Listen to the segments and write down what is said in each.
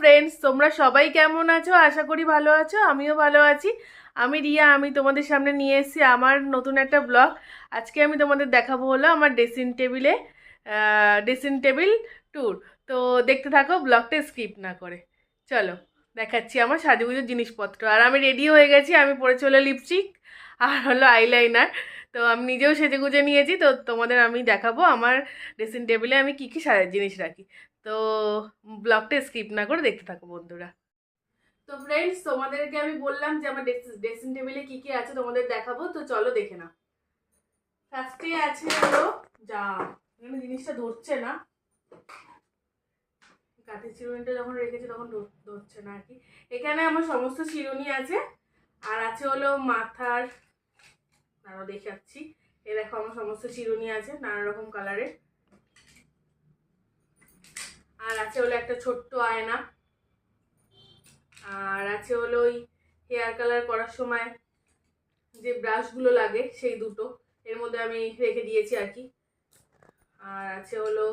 Friends তোমরা সবাই কেমন আছো? আশা করি ভালো আছো, আমিও ভালো আছি। আমি রিয়া, আমি তোমাদের সামনে নিয়ে এসেছি আমার নতুন একটা ব্লগ আজকে আমি তোমাদের দেখাবো হলো আমার ড্রেসিং টেবিলে ড্রেসিং টেবিল ট্যুর তো দেখতে থাকো ব্লগটা স্কিপ না করে। চলো, দেখাচ্ছি আমার সাজুগুজোর জিনিসপত্র। আর আমি রেডি হয়ে গেছি, আমি পরে চলে লিপস্টিক আর হলো আইলাইনার তো আমি নিজেও সেজে গুজে নিয়েছি, তো তোমাদের আমি দেখাবো আমার ড্রেসিং টেবিলে আমি কী কী জিনিস রাখি। তো ব্লগটা স্কিপ না করে দেখতে থাকো বন্ধুরা। তো ফ্রেন্ডস তোমাদেরকে আমি বললাম যে আমার ড্রেসিং টেবিলে কি কি আছে তোমাদের দেখাবো, তো চলো দেখে নাও। ফার্স্টে আছে হলো যা জিনিসটা ধরছে না। কাঠের চিরুনিটা যখন রেখেছি তখন ধরছে না আর কি। এখানে আমার সমস্ত চিরুনি আছে, আর আছে হলো মাথার আরও দেখাচ্ছি। এ দেখো আমার সমস্ত চিরুনি আছে, নানা রকম কালারের আর আছে হলো একটা ছোট্ট আয়না। আর আছে হলো ওই হেয়ার কালার করার সময় যে ব্রাশগুলো লাগে সেই দুটো, এর মধ্যে আমি রেখে দিয়েছি আর কি। আর আছে হলো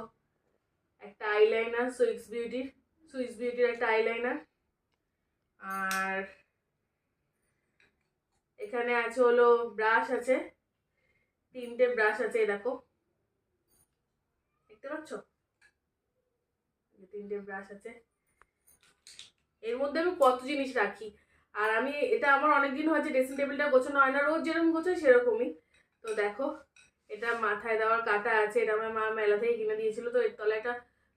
একটা আইলাইনার সুইক্স বিউটির সুইক্স বিউটির একটা আইলাইনার আর এখানে আছে হলো ব্রাশ আছে, তিনটে ব্রাশ আছে দেখো। দেখতে পাচ্ছ? তিনটে ব্রাশ আছে। এর মধ্যে আমি কত জিনিস রাখি? আর আমি, এটা আমার অনেক দিন হয়েছে ড্রেসিং টেবিলটা গোছানো হয় না, রোজ যেরকম গোছায় সেরকমই। তো দেখো, এটা মাথায় দেওয়ার কাটা আছে, এটা আমার মা মেলা থেকে কিনে দিয়েছিল, তো এর তলায় একটা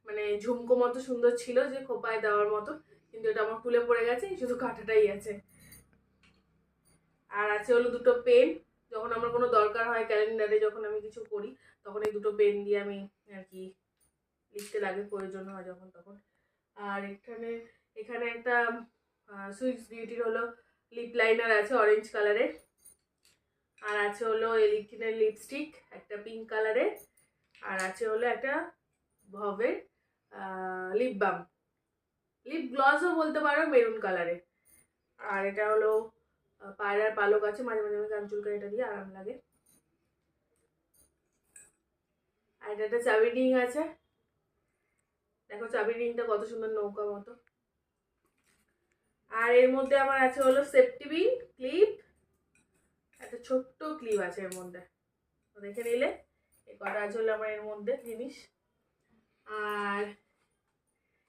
মানে ঝুমকো মতো সুন্দর ছিল যে খোপায় দেওয়ার মতো, কিন্তু এটা আমার খুলে পড়ে গেছে, শুধু কাঁটাটাই আছে। আর আছে হলো দুটো পেন যখন আমার কোনো দরকার হয় ক্যালেন্ডারে যখন আমি কিছু করি, তখন এই দুটো পেন দিয়ে আমি আর কি লিখতে লাগে, প্রয়োজন হয় যখন তখন। আর এখানে এখানে একটা সুইটস বিউটির হলো লিপ লাইনার আছে অরেঞ্জ কালারের আর আছে হলো এলিকটিনের লিপস্টিক একটা পিঙ্ক কালারের আর আছে হলো একটা ভবের লিপ বাম লিপ গ্লসও বলতে পারো মেরুন কালারের আর এটা হলো পায়রার পালক আছে, মাঝে মাঝে মাঝে কান চুলকাই এটা দিয়ে, আরাম লাগে। আর এটা একটা চাবি রিং আছে। দেখো চাবি রিংটা কত সুন্দর নৌকা মতো। আর এর মধ্যে আমার আছে হলো সেফটি বিন ক্লিপ একটা ছোট্ট ক্লিপ আছে এর মধ্যে। দেখে নিলে এই কটা আছে হলো আমার এর মধ্যে জিনিস। আর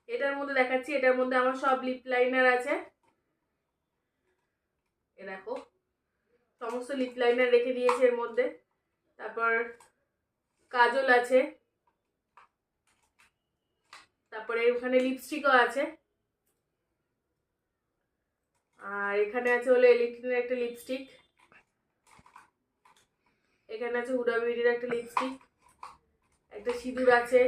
এটার মধ্যে দেখাচ্ছি, এটার মধ্যে আমার সব লিপ লাইনার আছে। এ দেখো, সমস্ত লিপ লাইনার রেখে দিয়েছে এর মধ্যে। তারপর কাজল আছে। তারপরে ওখানে লিপস্টিকও আছে। আর এখানে আছে হলো এলিক্ট্রিনের একটা লিপস্টিক এখানে আছে হুডা বিউটির একটা লিপস্টিক একটা সিঁদুর আছে।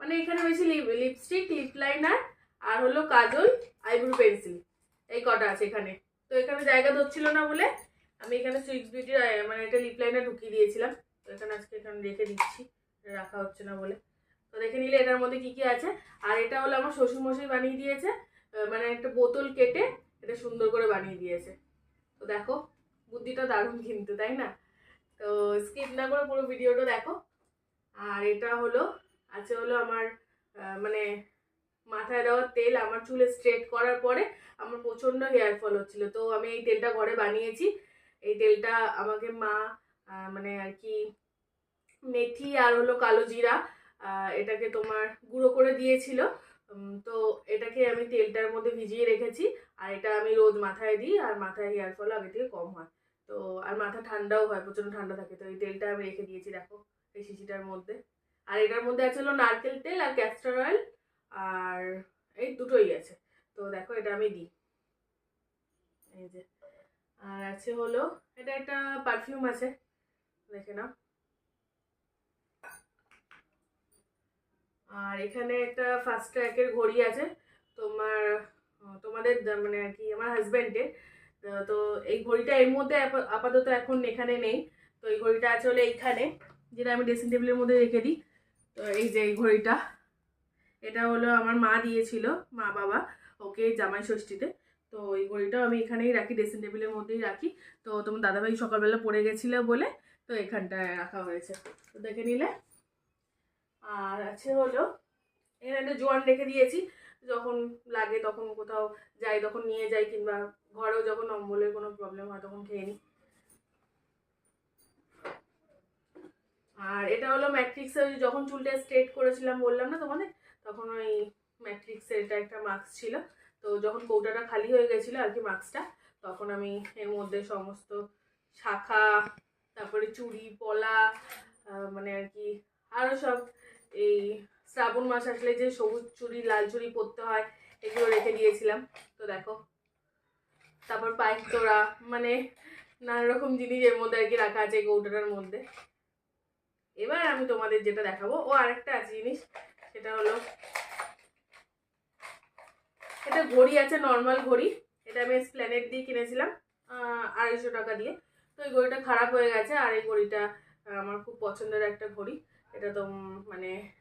মানে এখানে বেশি লিপস্টিক লিপ লাইনার আর হলো কাজল আইব্রো পেন্সিল এই কটা আছে এখানে। তো এখানে জায়গা ধরছিল না বলে আমি এখানে সুইক্স বিউটির মানে একটা লিপ লাইনার ঢুকিয়ে দিয়েছিলাম। তো এখানে আজকে এখানে রেখে দিচ্ছি। রাখা হচ্ছে না বলে। তো দেখে নিলে এটার মধ্যে কি কি আছে। আর এটা হলো আমার শ্বশুরমশাই বানিয়ে দিয়েছে। মানে একটা বোতল কেটে এটা সুন্দর করে বানিয়ে দিয়েছে। তো দেখো, বুদ্ধিটা দারুণ কিন্তু, তাই না? তো স্কিপ না করে পুরো ভিডিওটা দেখো। আর এটা হলো, আছে হলো আমার মানে মাথায় দেওয়ার তেল। আমার চুলে স্ট্রেট করার পরে আমার প্রচণ্ড হেয়ার ফল হচ্ছিল। তো আমি এই তেলটা ঘরে বানিয়েছি। এই তেলটা আমাকে মা মানে আর কি, মেথি আর হলো কালো জিরা এটাকে তোমার গুঁড়ো করে দিয়েছিল। তো এটাকে আমি তেলটার মধ্যে ভিজিয়ে রেখেছি। আর এটা আমি রোজ মাথায় দিই, আর মাথায় হেয়ার ফল আগে থেকে কম হয়। তো, আর মাথা ঠান্ডাও হয়, প্রচণ্ড ঠান্ডা থাকে। তো এই তেলটা আমি রেখে দিয়েছি, দেখো, এই শিশিটার মধ্যে। আর এটার মধ্যে আছে হলো নারকেল তেল আর ক্যাস্টার অয়েল, আর এই দুটোই আছে। তো দেখো, এটা আমি দিই। এই যে, আর আছে হলো, এটা একটা পারফিউম আছে, দেখে নাও। আর এখানে একটা ফার্স্ট ট্র্যাকের ঘড়ি আছে। তোমার তোমাদের মানে আর কি, আমার হাজব্যান্ডের তো এই ঘড়িটা এর মধ্যে আপা- আপাতত এখন এখানে নেই। তো এই ঘড়িটা আছে হলো এইখানে, যেটা আমি ড্রেসিং টেবিলের মধ্যে রেখে দিই। তো এই যে এই ঘড়িটা, এটা হলো আমার মা দিয়েছিল, মা বাবা, ওকে জামাই ষষ্ঠীতে। তো এই ঘড়িটাও আমি এখানেই রাখি ড্রেসিং টেবিলের মধ্যেই রাখি। তো তোমার দাদাভাই সকালবেলা পড়ে গেছিল বলে তো এখানটায় রাখা হয়েছে। তো দেখে নিলে? আর আছে হলো, এখানে একটা জোয়ান রেখে দিয়েছি। যখন লাগে তখন কোথাও যাই, তখন নিয়ে যাই, কিংবা ঘরেও যখন অম্বলের কোনো প্রবলেম হয় তখন খেয়ে নিই। আর এটা হলো ম্যাট্রিক্সের যখন চুলটা স্ট্রেট করেছিলাম বললাম না তোমাদের, তখন ওই ম্যাট্রিক্সের এটা একটা মাস্ক ছিল। তো যখন কৌটাটা খালি হয়ে গেছিল আর কি মাস্কটা তখন আমি এর মধ্যে সমস্ত শাখা, তারপরে চুড়ি, পলা মানে আর কি আরও সব এই শ্রাবণ মাস আসলে যে সবুজ চুড়ি, লাল চুড়ি পরতে হয়, এগুলো রেখে দিয়েছিলাম। তো দেখো, তারপর পায়ের তোড়া মানে নানা রকম জিনিস এর মধ্যে আর কি রাখা আছে এই কৌটাটার মধ্যে। এবার আমি তোমাদের যেটা দেখাবো, ও আরেকটা আছে জিনিস, সেটা হলো, এটা ঘড়ি আছে নর্মাল ঘড়ি। এটা আমি স্প্ল্যানেট দিয়ে কিনেছিলাম আড়াইশো টাকা দিয়ে। তো এই ঘড়িটা খারাপ হয়ে গেছে, আর এই ঘড়িটা আমার খুব পছন্দের একটা ঘড়ি। এটা তো মানে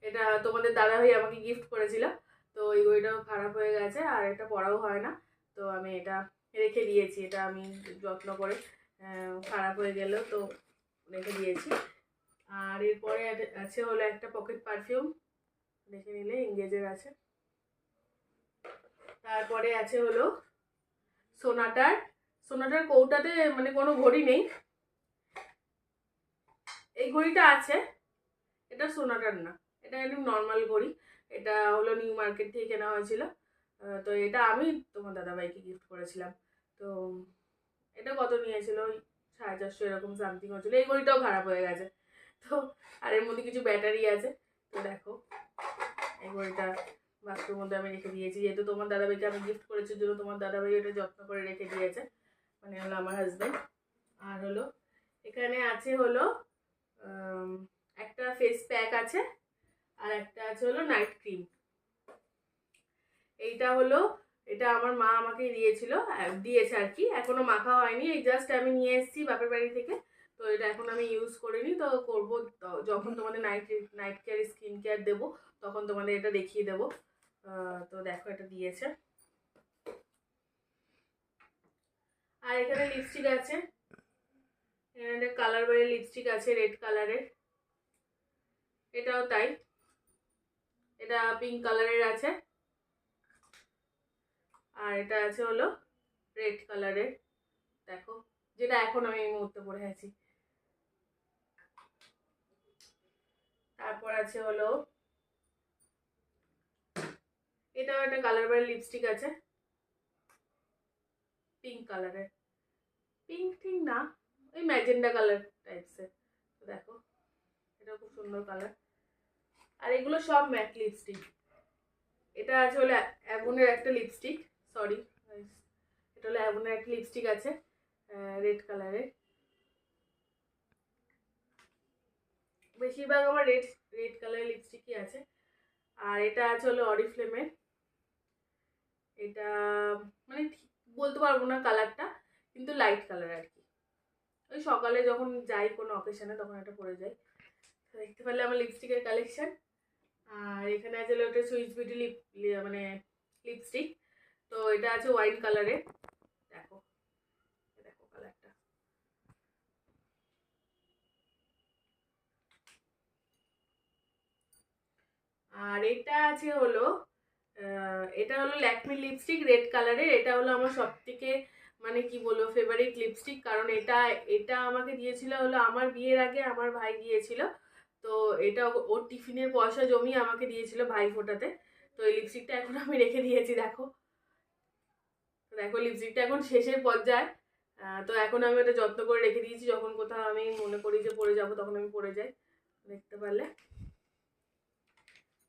এটা তোমাদের দাদা ভাই আমাকে গিফট করেছিল। তো এই ঘড়িটাও খারাপ হয়ে গেছে, আর এটা পরাও হয় না। তো আমি এটা রেখে দিয়েছি, এটা আমি যত্ন করে খারাপ হয়ে গেলেও তো রেখে দিয়েছি। আর এরপরে আছে- হলো একটা পকেট পারফিউম দেখে নিলে এঙ্গেজের আছে। তারপরে আছে হলো সোনাটার। সোনাটার কৌটাতে মানে কোনো ঘড়ি নেই। এই ঘড়িটা আছে এটা সোনাটার না, এটা একদম নর্মাল ঘড়ি, এটা হলো নিউ মার্কেট থেকে কেনা হয়েছিল। তো এটা আমি তোমার দাদাভাইকে গিফট করেছিলাম। তো এটা কত নিয়েছিল? ওই সাড়ে চারশো এরকম সামথিং হচ্ছিল এই ঘড়িটাও খারাপ হয়ে গেছে। তো আর এর মধ্যে কিছু ব্যাটারি আছে। তো দেখো, এই ঘড়িটা বাক্সের মধ্যে আমি রেখে দিয়েছি। যেহেতু তোমার দাদাভাইকে আমি গিফট করেছি জন্য তোমার দাদাভাই ওটা যত্ন করে রেখে দিয়েছে। মানে হলো আমার হাজব্যান্ড আর হলো, এখানে আছে হলো একটা ফেস প্যাক আছে আর একটা আছে হলো নাইট ক্রিম এইটা হলো, এটা আমার মা আমাকে দিয়েছিল দিয়েছে আর কি। এখনও মাখা হয়নি, এই জাস্ট আমি নিয়ে এসেছি বাপের বাড়ি থেকে। তো এটা এখন আমি ইউজ করিনি, তো করব যখন তোমাদের night night care skin care দেবো, তখন তোমাদের এটা দেখিয়ে দেবো। তো দেখো এটা দিয়েছে। আর এখানে লিপস্টিক আছে। এখানে কালার বাড়ির লিপস্টিক আছে রেড কালারের এটাও তাই। এটা পিঙ্ক কালারের আছে। আর এটা আছে হলো রেড কালারের দেখো, যেটা এখন আমি এই মুহূর্তে পরে আছি। তারপর আছে হলো, এটাও একটা কালার বাড়ির লিপস্টিক আছে। পিঙ্ক কালারের পিঙ্ক ঠিক না, ওই ম্যাজেন্ডা কালার টাইপসের দেখো এটা খুব সুন্দর কালার আর এগুলো সব ম্যাট লিপস্টিক এটা আছে হলো অ্যাভনের একটা লিপস্টিক সরি এটা হলো অ্যাভনের একটা লিপস্টিক আছে রেড কালারের বেশিরভাগ আমার রেড রেড কালারের লিপস্টিকই আছে। আর এটা আছে হলো অরিফ্লেমের এটা মানে ঠিক, বলতে পারব না কালারটা কিন্তু লাইট কালার আর কি। ওই সকালে যখন যাই কোনো অকেশনে তখন এটা পরে যাই। দেখতে পারলে আমার লিপস্টিকের কালেকশন আর এখানে আছে একটা সুইচ বিউটি লিপ মানে লিপস্টিক তো এটা আছে হোয়াইট কালারের দেখো। দেখো কালারটা আর এটা আছে হলো এটা হলো ল্যাকমি লিপস্টিক রেড কালারের এটা হলো আমার সব থেকে মানে কি বলব ফেভারিট লিপস্টিক কারণ এটা এটা আমাকে দিয়েছিল হলো আমার বিয়ের আগে, আমার ভাই দিয়েছিল। তো এটা ওর টিফিনের পয়সা জমিয়ে আমাকে দিয়েছিল ভাই ফোটাতে। তো এই লিপস্টিকটা এখন আমি রেখে দিয়েছি, দেখো। দেখো লিপস্টিকটা এখন শেষের পর্যায়ে। তো এখন আমি এটা যত্ন করে রেখে দিয়েছি। যখন কোথাও আমি মনে করি যে পরে যাব, তখন আমি পরে যাই। দেখতে পারলে?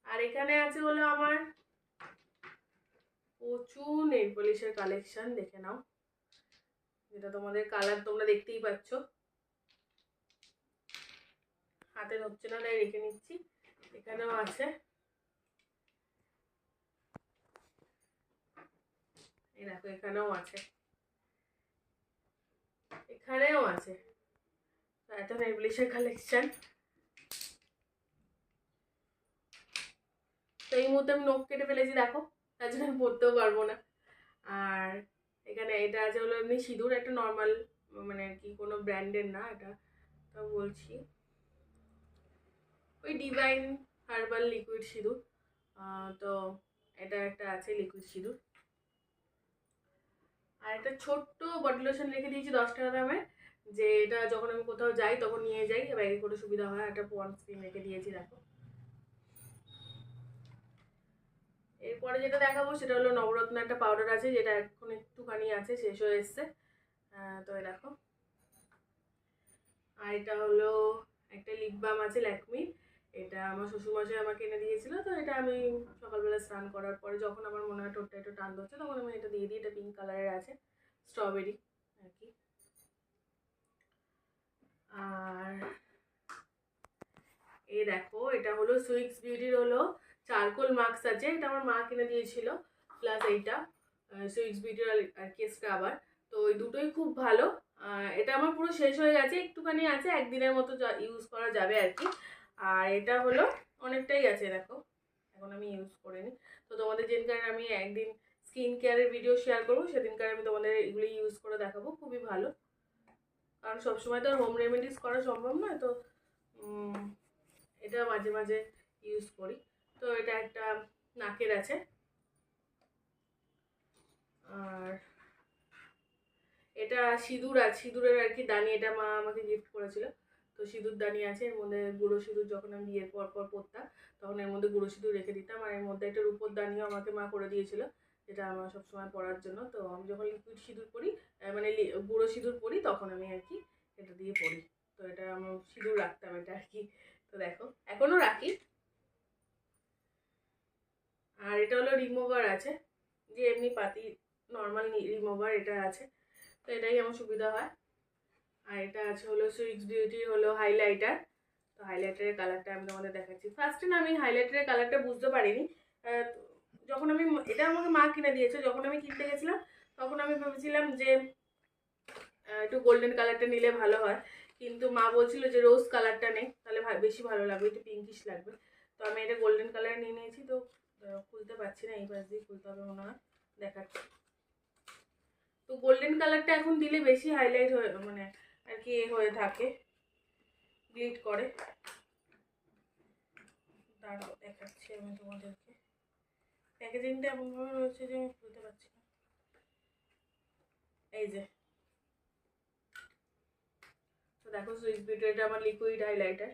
আর এখানে আছে হলো আমার প্রচুর নেল পলিশের কালেকশন দেখে নাও। যেটা তোমাদের কালার তোমরা দেখতেই পাচ্ছ। হাতে হচ্ছে না তাই রেখে নিচ্ছি। এখানেও আছে। এই এখানেও আছে। এখানেও আছে। এত নেল কালেকশন তো এই মুহূর্তে আমি নখ কেটে ফেলেছি, দেখো। তার জন্য আমি পরতেও পারব না। আর এখানে এটা আছে হলো এমনি সিঁদুর, একটা নর্মাল মানে আর কি কোনো ব্র্যান্ডের না এটা। তো বলছি। ওই ডিভাইন হার্বাল লিকুইড সিঁদুর তো এটা একটা আছে লিকুইড সিঁদুর। আর একটা ছোট্ট বডি লোশন রেখে দিয়েছি দশ টাকা দামে, যে এটা যখন আমি কোথাও যাই তখন নিয়ে যাই ব্যাগে করে সুবিধা হয় একটা পন্স স্ক্রিন রেখে দিয়েছি, দেখো। এরপরে যেটা দেখাবো সেটা হলো নবরত্ন একটা পাউডার আছে, যেটা এখন একটুখানি আছে, শেষ হয়ে এসছে। তো দেখো। আর এটা হলো একটা লিপ বাম আছে ল্যাকমি এটা আমার শ্বশুরমশাই আমাকে এনে দিয়েছিল, তো এটা আমি সকালবেলা স্নান করার পরে যখন আমার মনে হয় ঠোঁটটা একটু টান ধরছে, তখন আমি এটা দিয়ে দিই, এটা পিঙ্ক কালারের আছে স্ট্রবেরি আর কি। আর এই দেখো, এটা হলো সুইক্স বিউটির হলো চারকোল মাস্ক আছে, এটা আমার মা কিনে দিয়েছিল প্লাস এইটা সুইক্স বিউটির আর কি স্ক্রাবার তো ওই দুটোই খুব ভালো। এটা আমার পুরো শেষ হয়ে গেছে, একটুখানি আছে, একদিনের মতো ইউজ করা যাবে আর কি। আর এটা হলো অনেকটাই আছে, দেখো। এখন আমি ইউজ করে নিই তো তোমাদের যেদিনকার আমি একদিন স্কিন কেয়ারের ভিডিও শেয়ার করব, সেদিনকার আমি তোমাদের এগুলি ইউজ করে দেখাবো, খুবই ভালো। কারণ সবসময় তো আর হোম রেমেডিস করা সম্ভব নয়, তো এটা মাঝে মাঝে ইউজ করি। তো এটা একটা নাকের আছে। আর এটা সিঁদুর আছে, সিঁদুরের আর কি দানি, এটা মা আমাকে গিফট করেছিল। তো সিঁদুর দানি আছে, এর মধ্যে গুঁড়ো সিঁদুর যখন আমি বিয়ের পর পর পরতাম, তখন এর মধ্যে গুঁড়ো সিঁদুর রেখে দিতাম আর এর মধ্যে একটা রূপোর দানিও আমাকে মা করে দিয়েছিল, যেটা আমার সবসময় পরার জন্য। তো আমি যখন লিকুইড সিঁদুর পরি মানে গুঁড়ো সিঁদুর পরি, তখন আমি আর কি এটা দিয়ে পরি। তো এটা আমার সিঁদুর রাখতাম এটা আর কি। তো দেখো এখনও রাখি। আর এটা হলো রিমুভার আছে, যে এমনি পাতি নর্মাল রিমুভার এটা আছে। তো এটাই আমার সুবিধা হয়। আর এটা আছে হলো সুইক্স বিউটির হলো হাইলাইটার তো হাইলাইটারের কালারটা আমি তোমাদের দেখাচ্ছি। ফার্স্টে না, আমি হাইলাইটারের কালারটা বুঝতে পারিনি। যখন আমি, এটা আমাকে মা কিনে দিয়েছে, যখন আমি কিনতে গেছিলাম, তখন আমি ভেবেছিলাম যে একটু গোল্ডেন কালারটা নিলে ভালো হয়। কিন্তু মা বলছিল যে রোজ কালারটা নেই তাহলে বেশি ভালো লাগবে, একটু পিঙ্কিশ লাগবে। তো আমি এটা গোল্ডেন কালার নিয়ে নিয়েছি, তো খুলতে পারছি না, এই পাশ দিয়ে খুলতে হবে মনে হয়, দেখাচ্ছি। তো গোল্ডেন কালারটা এখন দিলে বেশি হাইলাইট হয়ে মানে আর কি হয়ে থাকে। গ্লিট করে। দাঁড়াও, দেখাচ্ছি আমি তোমাদেরকে। প্যাকেজিংটা এমনভাবে রয়েছে যে আমি খুলতে পারছি না। এই যে। তো দেখো সুইস বিউটি এটা আমার লিকুইড হাইলাইটার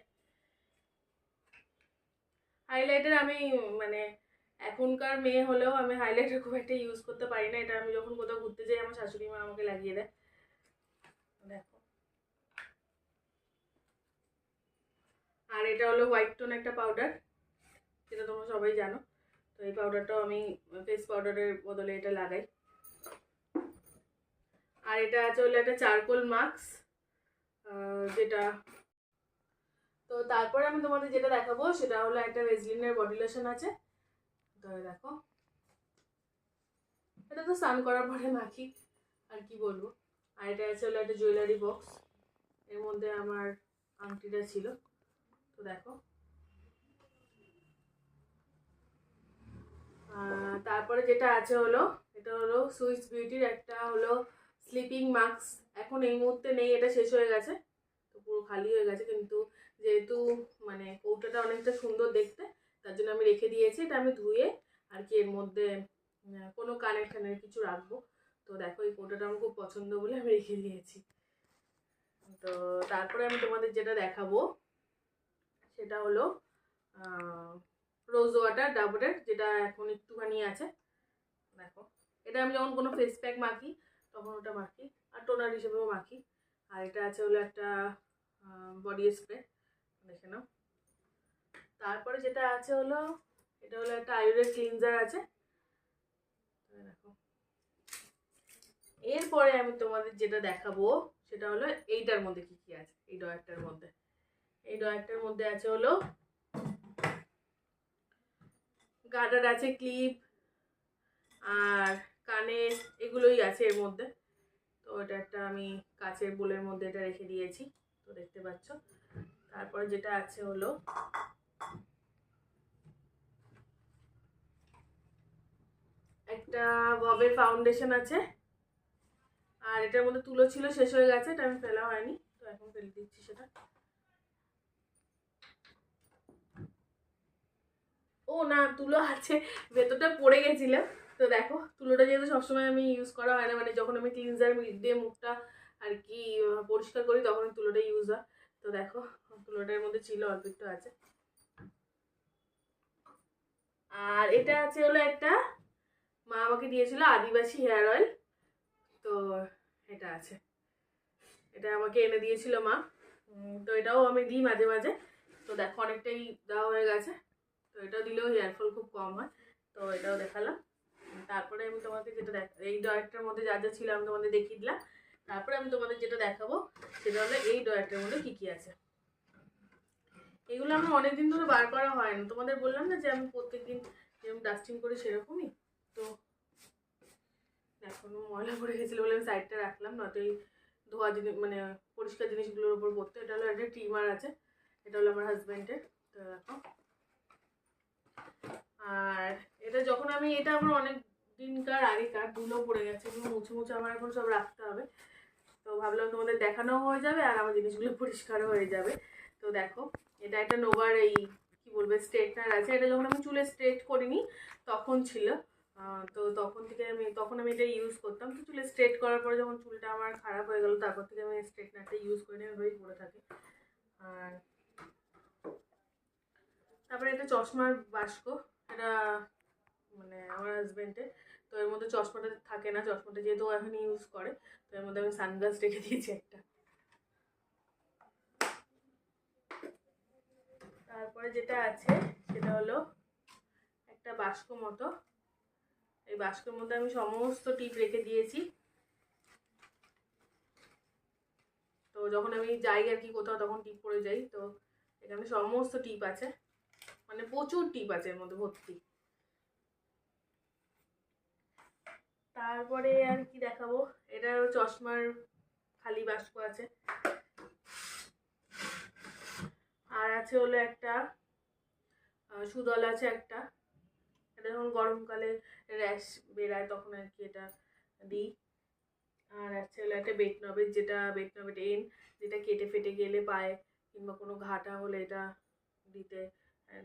হাইলাইটার আমি মানে এখনকার মেয়ে হলেও আমি হাইলাইটার খুব একটা ইউজ করতে পারি না। এটা আমি যখন কোথাও ঘুরতে যাই, আমার শাশুড়ি মা আমাকে লাগিয়ে দেয় দেখো আর এটা হলো হোয়াইট টোন একটা পাউডার, যেটা তোমরা সবাই জানো। তো এই পাউডারটাও আমি ফেস পাউডারের বদলে এটা লাগাই। আর এটা আছে হলো একটা চারকোল মাস্ক যেটা তো তারপরে আমি তোমাদের যেটা দেখাবো, সেটা হলো একটা ভেজলিনের বডি লোশন আছে। তো দেখো এটা তো স্নান করার পরে মাখি, আর কি বলব। আর এটা আছে হলো একটা জুয়েলারি বক্স, এর মধ্যে আমার আংটিটা ছিল। তো দেখো। তারপরে যেটা আছে হলো, এটা হলো সুইস বিউটির একটা হলো স্লিপিং মাস্ক এখন এই মুহূর্তে নেই, এটা শেষ হয়ে গেছে। তো পুরো খালি হয়ে গেছে, কিন্তু যেহেতু মানে কৌটাটা অনেকটা সুন্দর দেখতে, তার জন্য আমি রেখে দিয়েছি, এটা আমি ধুয়ে আর কি এর মধ্যে কোনো কানেকশানের কিছু রাখব। তো দেখো, এই কৌটাটা আমার খুব পছন্দ বলে আমি রেখে দিয়েছি। তো তারপরে আমি তোমাদের যেটা দেখাবো সেটা হলো রোজ ওয়াটার ডাবরের যেটা এখন একটুখানি আছে, দেখো। এটা আমি যখন কোনো ফেস প্যাক মাখি, তখন ওটা মাখি, আর টোনার হিসেবেও মাখি। আর এটা আছে হলো একটা বডি স্প্রে দেখে নাও। তারপরে যেটা আছে হলো, এটা হলো একটা আয়ুর্বেদ ক্লিনজার আছে। দেখো। এরপরে আমি তোমাদের যেটা দেখাবো, সেটা হলো এইটার মধ্যে কি কি আছে, এই ডয়ারটার মধ্যে। এই ডয়ারটার মধ্যে আছে হলো গার্ডার আছে ক্লিপ আর কানের এগুলোই আছে এর মধ্যে। তো এটা একটা আমি কাচের বোলের মধ্যে এটা রেখে দিয়েছি, তো দেখতে পাচ্ছ। তারপরে যেটা আছে হলো একটা ববের ফাউন্ডেশন আছে। আর এটার মধ্যে তুলো ছিল, শেষ হয়ে গেছে, এটা আমি ফেলা হয়নি, তো এখন ফেলে দিচ্ছি সেটা। ও না, তুলো আছে, ভেতরটা পড়ে গেছিল। তো দেখো, তুলোটা যেহেতু সবসময় আমি ইউজ করা হয় না মানে যখন আমি ক্লিনজার দিয়ে মুখটা আর কি পরিষ্কার করি, তখন তুলোটা ইউজ হয়। তো দেখো, তুলোটার মধ্যে ছিল, অল্প একটু আছে। আর এটা আছে হলো একটা, মা আমাকে দিয়েছিল আদিবাসী হেয়ার অয়েল তো এটা আছে। এটা আমাকে এনে দিয়েছিল মা। তো এটাও আমি দিই মাঝে মাঝে। তো দেখো, অনেকটাই দেওয়া হয়ে গেছে। তো এটাও দিলেও হেয়ার ফল খুব কম হয়। তো এটাও দেখালাম। তারপরে আমি তোমাকে যেটা দেখ এই ডয়েটটার মধ্যে যা যা ছিল আমি তোমাদের দেখিয়ে দিলাম। তারপরে আমি তোমাদের যেটা দেখাবো, সেটা হলো এই ডয়েটের মধ্যে কী কী আছে। এগুলো আমার অনেকদিন ধরে বার করা হয় না। তোমাদের বললাম না যে আমি প্রত্যেকদিন যেরকম ডাস্টিং করি সেরকমই? তো এখনও ময়লা পড়ে গেছিল বলে আমি সাইডটা রাখলাম। নয়তো এই ধোয়া জিনিস মানে পরিষ্কার জিনিসগুলোর উপর পড়তো। এটা হলো একটা ট্রিমার আছে। এটা হলো আমার হাজব্যান্ডের তো দেখো। আর এটা যখন আমি, এটা আমার অনেক দিনকার আগেকার, ধুলো পড়ে গেছে, এগুলো মুছে মুছে আমার এখন সব রাখতে হবে। তো ভাবলাম তোমাদের দেখানোও হয়ে যাবে আর আমার জিনিসগুলো পরিষ্কারও হয়ে যাবে। তো দেখো, এটা একটা নোভার এই, কি বলবে, স্ট্রেটনার আছে। এটা যখন আমি চুলে স্ট্রেট করিনি, তখন ছিল। তো তখন থেকে আমি, তখন আমি এটা ইউজ করতাম। তো চুলে স্ট্রেট করার পরে যখন চুলটা আমার খারাপ হয়ে গেল, তারপর থেকে আমি স্ট্রেটনারটা ইউজ করে নিয়ে ওইভাবেই পরে থাকি। আর তারপরে এটা চশমার বাস্ক এটা মানে আমার হাজবেন্ডের তো এর মধ্যে চশমাটা থাকে না, চশমাটা যেহেতু এখন ইউজ করে, তো এর মধ্যে আমি সানগ্লাস রেখে দিয়েছি একটা। তারপরে যেটা আছে, সেটা হলো একটা বাস্ক মতো। এই বাস্কের মধ্যে আমি সমস্ত টিপ রেখে দিয়েছি। তো যখন আমি যাই আর কি কোথাও, তখন টিপ পরে যাই। তো এখানে সমস্ত টিপ আছে। মানে প্রচুর টিপ আছে এর মধ্যে ভর্তি। তারপরে আর কি দেখাবো? এটা চশমার খালি বাস্ক আছে। আর আছে হলো একটা সুদল আছে একটা। এটা যখন গরমকালে র্যাশ বেরায় তখন আর কি এটা দিই। আর আছে হলো একটা বেট নবের যেটা বেট এন, যেটা কেটে ফেটে গেলে পায়ে কিংবা কোনো ঘাটা হলে এটা দিতে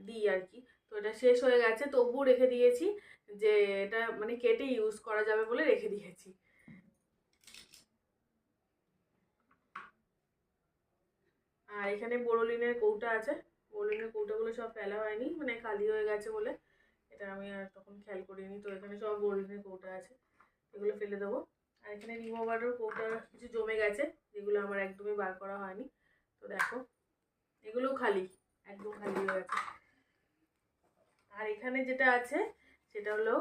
দিই আর কি। তো এটা শেষ হয়ে গেছে। তবুও রেখে দিয়েছি যে এটা মানে কেটে ইউজ করা যাবে বলে রেখে দিয়েছি। আর এখানে বোরোলিনের কৌটা আছে। বোরোলিনের কৌটাগুলো সব ফেলা হয়নি মানে খালি হয়ে গেছে বলে। এটা আমি আর তখন খেয়াল করিনি। তো এখানে সব বোরোলিনের কৌটা আছে। এগুলো ফেলে দেবো। আর এখানে রিমোভারের কৌটা কিছু জমে গেছে, যেগুলো আমার একদমই বার করা হয়নি। তো দেখো, এগুলোও খালি, একদম খালি হয়ে গেছে। আর এখানে যেটা আছে, সেটা হলো,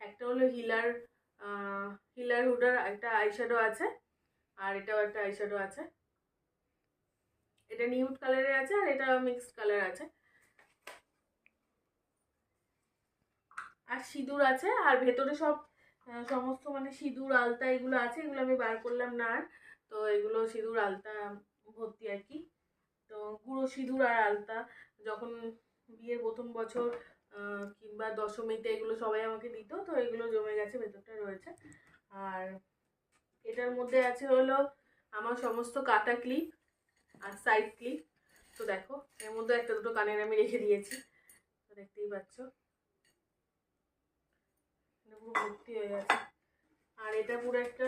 একটা হলো হিলার হিলার হুডার একটা আইশ্যাডো আছে, আর এটাও একটা আইশ্যাডো আছে। এটা নিউড কালারের আছে আর এটা মিক্সড কালার আছে। আর সিঁদুর আছে, আর ভেতরে সব সমস্ত মানে সিঁদুর, আলতা এগুলো আছে, এগুলো আমি বার করলাম না আর। তো এগুলো সিঁদুর, আলতা, ভর্তি আর কি। তো গুঁড়ো সিঁদুর আর আলতা, যখন বিয়ের প্রথম বছর কিংবা দশমীতে এগুলো সবাই আমাকে দিত, তো এগুলো জমে গেছে, ভেতরটা রয়েছে। আর এটার মধ্যে আছে হলো আমার সমস্ত কাটা ক্লিপ আর সাইড ক্লিপ তো দেখো, এর মধ্যে একটা দুটো কানের আমি রেখে দিয়েছি, তো দেখতেই পাচ্ছ। পুরো ভর্তি হয়ে গেছে। আর এটা পুরো একটা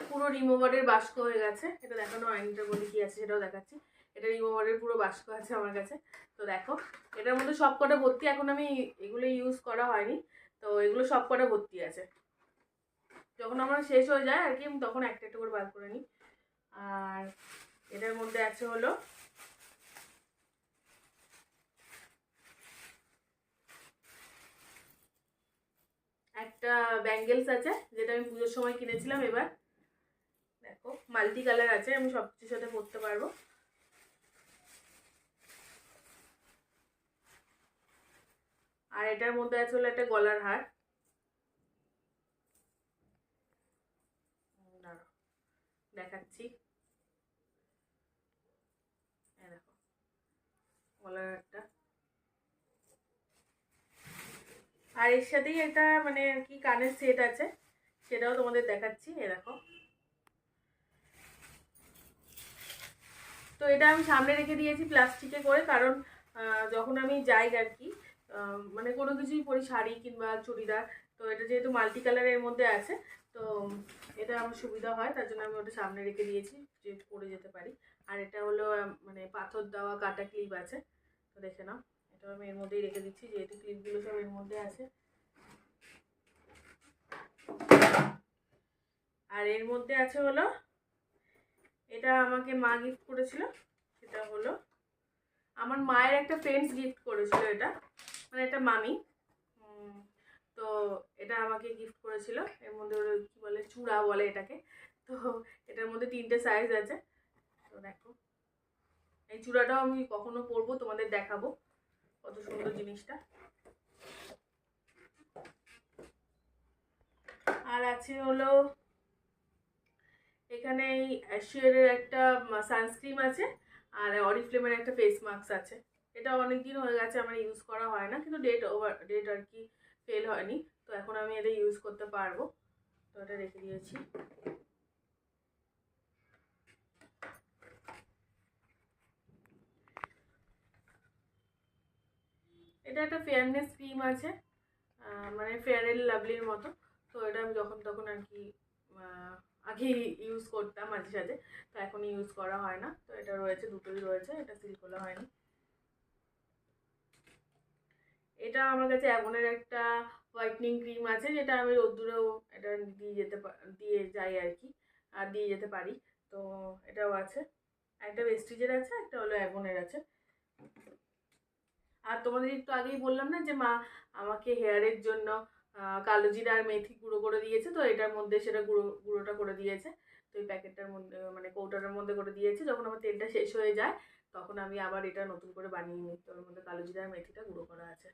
পুরো রিমোভারের বাস্ক হয়ে গেছে। এটা দেখানো আইনটা বলে কি আছে সেটাও দেখাচ্ছি। এটা রিমোভারের পুরো বাস্ক আছে আমার কাছে। তো দেখো, এটার মধ্যে সব কটা ভর্তি এখন আমি এগুলো ইউজ করা হয়নি। তো এগুলো সব কটা ভর্তি আছে। যখন আমার শেষ হয়ে যায় আর কি, আমি তখন একটা একটা করে বার করে নিই। আর এটার মধ্যে আছে হলো একটা ব্যাঙ্গেলস আছে, যেটা আমি পুজোর সময় কিনেছিলাম এবার। দেখো মাল্টি কালার আছে, আমি সব কিছুর সাথে পরতে পারব। এটার মধ্যে আছে হলো একটা গলার হার। দেখাচ্ছি। আর এর সাথেই একটা মানে আর কি কানের সেট আছে, সেটাও তোমাদের দেখাচ্ছি এ দেখো। তো এটা আমি সামনে রেখে দিয়েছি প্লাস্টিকে করে, কারণ যখন আমি যাই আর কি মানে কোনো কিছুই পরি শাড়ি কিংবা চুড়িদার। তো এটা যেহেতু মাল্টি কালারের মধ্যে আছে, তো এটা আমার সুবিধা হয়, তার জন্য আমি ওটা সামনে রেখে দিয়েছি, যে পরে যেতে পারি। আর এটা হলো মানে পাথর দেওয়া কাটা ক্লিপ আছে, তো দেখে নাও। এটা আমি এর মধ্যেই রেখে দিচ্ছি, যেহেতু ক্লিপগুলো সব এর মধ্যে আছে। আর এর মধ্যে আছে হলো, এটা আমাকে মা গিফট করেছিল, সেটা হলো, আমার মায়ের একটা ফ্রেন্ডস গিফট করেছিল এটা। মানে একটা মামি। তো এটা আমাকে গিফট করেছিল। এর মধ্যে কী বলে, চূড়া বলে এটাকে। তো এটার মধ্যে তিনটে সাইজ আছে। তো দেখো। এই চূড়াটাও আমি কখনো পরবো, তোমাদের দেখাবো কত সুন্দর জিনিসটা। আর আছে হলো, এখানে এই অ্যাশিয়ারের একটা সানস্ক্রিন আছে, আর অরিফ্লেমের একটা ফেস মাস্ক আছে। এটা অনেক দিন হয়ে গেছে, আমার ইউজ করা হয় না, কিন্তু ডেট ওভার ডেট আর কি ফেল হয়নি, তো এখন আমি এটা ইউজ করতে পারব। তো এটা রেখে দিয়েছি। এটা একটা ফেয়ারনেস ক্রিম আছে মানে ফেয়ার এন্ড লাভলির মতো। তো এটা আমি যখন তখন আর কি আগে ইউজ করতাম মাঝে সাঝে, তো এখন ইউজ করা হয় না। তো এটা রয়েছে, দুটোই রয়েছে, এটা সিল করা হয়নি। এটা আমার কাছে অ্যাভনের একটা হোয়াইটনিং ক্রিম আছে, যেটা আমি রোদ্দুরেও এটা দিয়ে যেতে দিয়ে যাই আর কি আর দিয়ে যেতে পারি। তো এটাও আছে। একটা ভেস্টিজের আছে, একটা হলো অ্যাভনের আছে। আর তোমাদের একটু আগেই বললাম না যে মা আমাকে হেয়ারের জন্য কালো জিরা আর মেথি গুঁড়ো করে দিয়েছে, তো এটার মধ্যে সেটা গুঁড়ো, গুঁড়োটা করে দিয়েছে। তো এই প্যাকেটটার মধ্যে মানে কৌটাটার মধ্যে করে দিয়েছে। যখন আমার তেলটা শেষ হয়ে যায়, তখন আমি আবার এটা নতুন করে বানিয়ে নিই। তো ওর মধ্যে কালো জিরা আর মেথিটা গুঁড়ো করা আছে।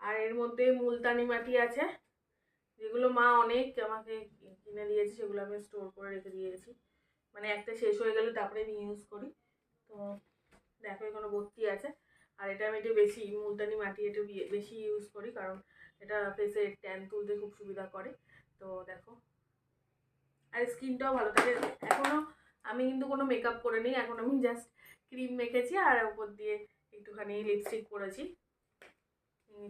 আর এর মধ্যে মুলতানি মাটি আছে, যেগুলো মা অনেক আমাকে কিনে দিয়েছে, সেগুলো আমি স্টোর করে রেখে দিয়েছি। মানে একটা শেষ হয়ে গেলে তারপরে আমি ইউজ করি। তো দেখো, এখানে ভর্তি আছে। আর এটা আমি একটু বেশি, মুলতানি মাটি একটু বেশি ইউজ করি, কারণ এটা ফেসে ট্যান তুলতে খুব সুবিধা করে। তো দেখো। আর স্কিনটাও ভালো থাকে। এখনও আমি কিন্তু কোনো মেকআপ করে নিই, এখন আমি জাস্ট ক্রিম মেখেছি, আর ওপর দিয়ে একটুখানি লিপস্টিক করেছি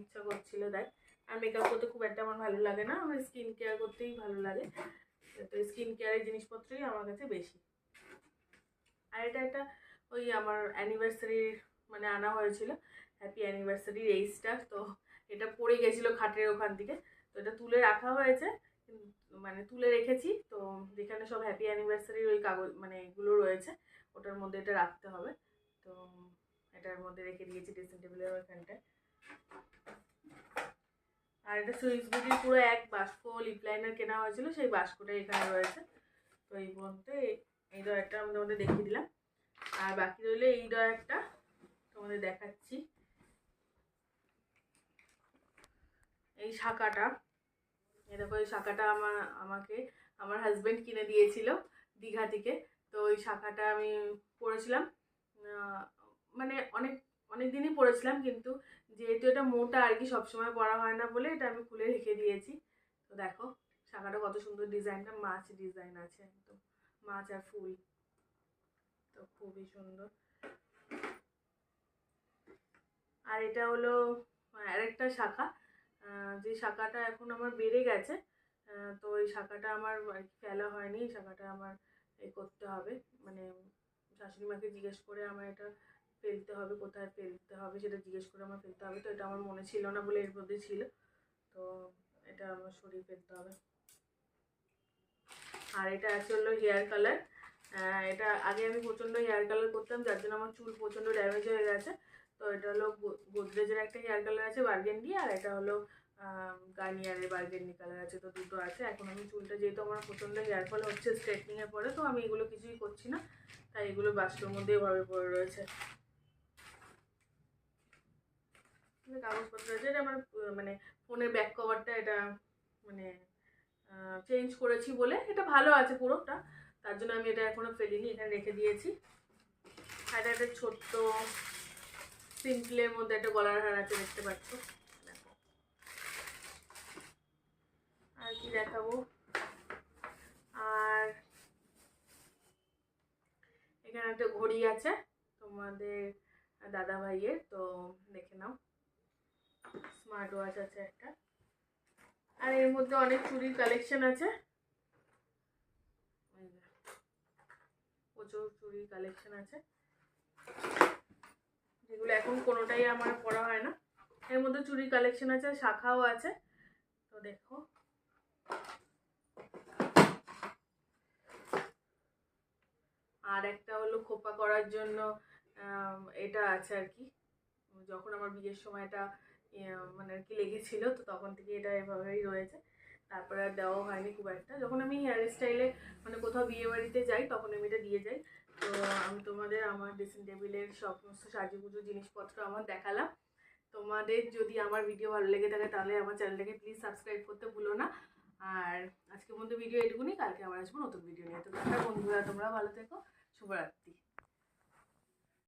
ইচ্ছা করছিল তাই আর মেকআপ করতে খুব একটা আমার ভালো লাগে না, আমার স্কিন কেয়ার করতেই ভালো লাগে। তো স্কিন কেয়ারের জিনিসপত্রই আমার কাছে বেশি। আর এটা একটা ওই আমার অ্যানিভার্সারির মানে আনা হয়েছিল হ্যাপি অ্যানিভার্সারির এইসটা তো এটা পড়ে গেছিল খাটের ওখান থেকে। তো এটা তুলে রাখা হয়েছে মানে তুলে রেখেছি, তো যেখানে সব হ্যাপি অ্যানিভার্সারির ওই কাগজ মানে এগুলো রয়েছে, ওটার মধ্যে এটা রাখতে হবে। তো এটার মধ্যে রেখে দিয়েছি ড্রেসিং টেবিলের ওইখানটায় আর এটা সুইস বিউটির পুরো এক বাস্ক লিপ লাইনার কেনা হয়েছিল সেই বাস্কটা এখানে রয়েছে। তো এই মধ্যে এই ডয়ারটা আমি তোমাদের দেখিয়ে দিলাম। আর বাকি রইলে এই ডয়ারটা তোমাদের দেখাচ্ছি। এই শাখাটা দেখো এই শাখাটা আমার আমাকে আমার হাজবেন্ড কিনে দিয়েছিল দীঘা থেকে। তো ওই শাখাটা আমি পরেছিলাম আহ, মানে অনেক অনেক দিনই পরেছিলাম কিন্তু যেহেতু এটা মোটা আর কি সবসময় পরা হয় না বলে এটা আমি খুলে রেখে দিয়েছি। তো দেখো, শাখাটা কত সুন্দর ডিজাইনটা, মাছ ডিজাইন আছে একদম, মাছ আর ফুল। তো খুবই সুন্দর। আর এটা হলো আরেকটা শাখা যে শাখাটা এখন আমার বেড়ে গেছে তো এই শাখাটা আমার আর কি ফেলা হয়নি শাখাটা আমার এ করতে হবে। মানে শাশুড়ি মাকে জিজ্ঞেস করে আমার এটা ফেলতে হবে, কোথায় ফেলতে হবে সেটা জিজ্ঞেস করে আমার ফেলতে হবে। তো এটা আমার মনে ছিল না বলে এর মধ্যে ছিল। তো এটা আমার শরীর ফেলতে হবে। আর এটা আছে হেয়ার কালার এটা আগে আমি প্রচণ্ড হেয়ার কালার করতাম, যার জন্য আমার চুল প্রচণ্ড ড্যামেজ হয়ে গেছে। তো এটা হলো গোদরেজের একটা হেয়ার কালার আছে বার্গেন্ডি আর এটা হলো গার্নিয়ারের বার্গেন্ডি কালার আছে। তো দুটো আছে। এখন আমি চুলটা যেহেতু আমার প্রচণ্ড হেয়ার ফল হচ্ছে স্ট্রেটনিংয়ের পরে, তো আমি এগুলো কিছুই করছি না। তাই এগুলো বাস্কের মধ্যে এভাবে পড়ে রয়েছে এখানে কাগজপত্র আছে। এটা আমার মানে ফোনের ব্যাক কভারটা এটা মানে চেঞ্জ করেছি বলে। এটা ভালো আছে পুরোটা। তার জন্য আমি এটা এখনও ফেলিনি, এখানে রেখে দিয়েছি। আর একটা ছোট্ট সিম্পলের মধ্যে একটা গলার হার আছে, দেখতে পাচ্ছ? আর কি দেখাবো? আর এখানে একটা ঘড়ি আছে তোমাদের দাদা ভাইয়ের তো দেখে নাও। স্মার্ট ওয়াচ আছে একটা। আর এর মধ্যে অনেক চুরির কালেকশন আছে। প্রচুর চুরির কালেকশন আছে। যেগুলো এখন কোনোটাই আমার পড়া হয় না। এর মধ্যে চুড়ির কালেকশন আছে, শাখাও আছে। তো দেখো। আর একটা হলো খোপা করার জন্য এটা আছে আর কি। যখন আমার বিয়ের সময়টা মানে আর কি লেগেছিল, তো তখন থেকে এটা এভাবেই রয়েছে। তারপরে আর দেওয়া হয়নি খুব একটা। যখন আমি হেয়ার স্টাইলে মানে কোথাও বিয়ে বাড়িতে যাই, তখন আমি এটা দিয়ে যাই। তো আমি তোমাদের আমার ড্রেসিং টেবিলের সমস্ত সাজুগুজু জিনিসপত্র আমার দেখালাম। তোমাদের যদি আমার ভিডিও ভালো লেগে থাকে, তাহলে আমার চ্যানেলটাকে প্লিজ সাবস্ক্রাইব করতে ভুলো না। আর আজকের মধ্যে ভিডিও এটুকুনি কালকে আমার আসব নতুন ভিডিও নিয়ে। তো বন্ধুরা তোমরা ভালো থেকো। শুভরাত্রি।